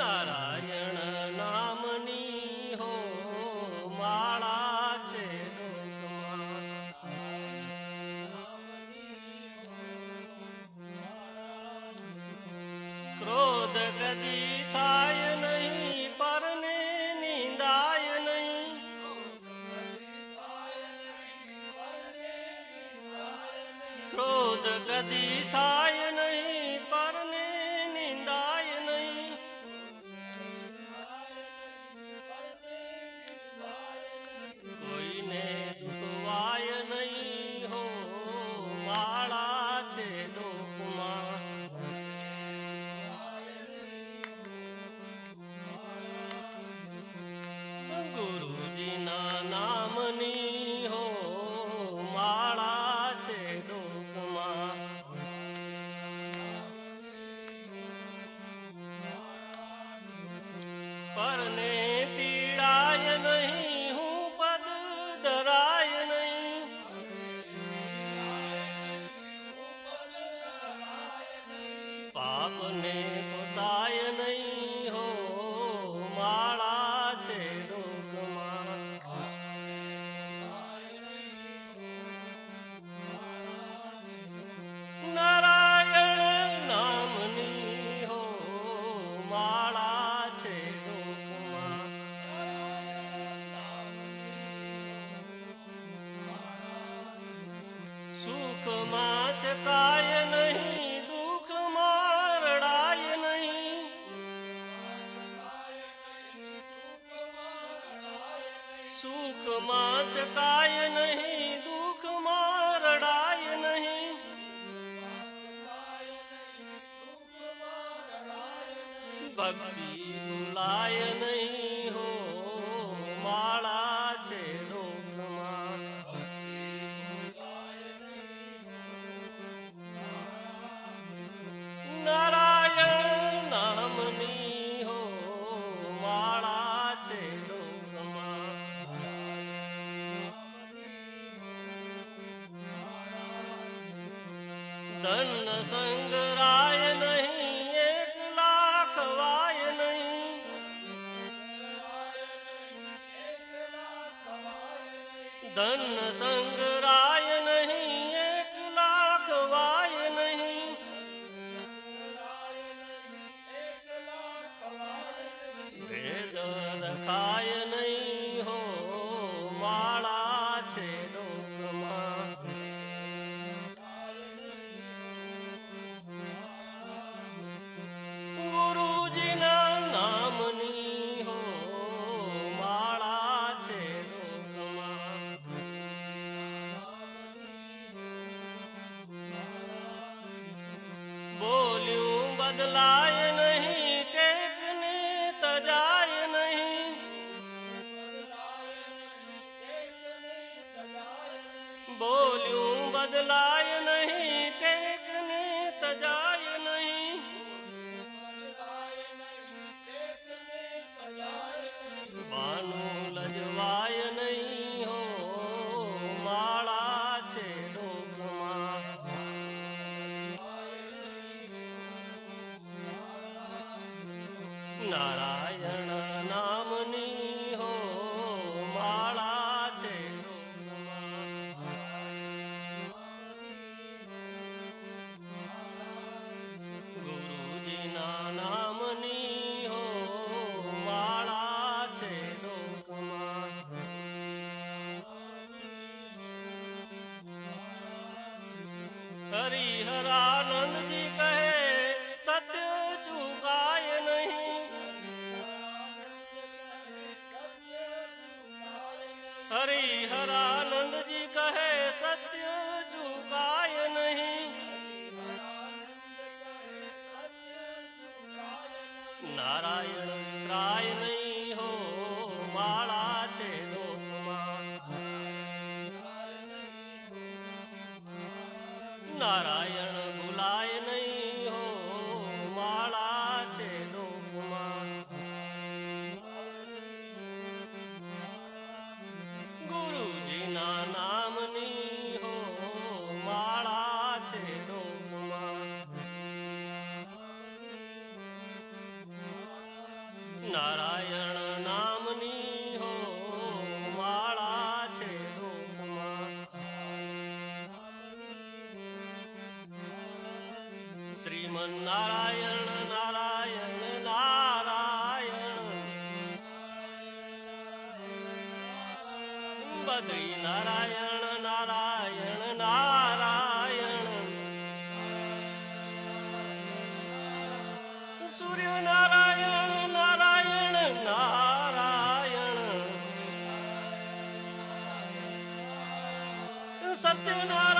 નારાયણ નામની હો માળા છે ક્રોધ કદી થાય નહીં પરને નિંદાય નહીં. ક્રોધ કદી પરને સુખમાં ચકાય નહીં દુઃખમાં રડાય નહીં. સુખમાં ચકાય નહીં દુઃખમાં રડાય નહીં. ભક્તિ ભૂલાય નહીં. ધન સંગરાય નહીં એક લાખ વાય નહીં. ધન સંગરાય બદલાય નહીં ટેકને તજાય નહીં બોલ્યું બદલાય નહીં નારાયણ નામની હો માળા છે. ગુરુજીના નામની હો માળા છે લોકમાં. હરિહરાનંદજી હરિહરાનંદજી કહે સત્ય ચુકાય નહીં. નારાયણ શ્રાય નહીં. નારાયણ નામની હો, માળા છે શ્રીમન નારાયણ નારાયણ નારાયણ. બદ્રી નારાયણ નારાયણ નારાયણ. સૂર્ય નારાયણ નારાયણ સત્યનારાયણ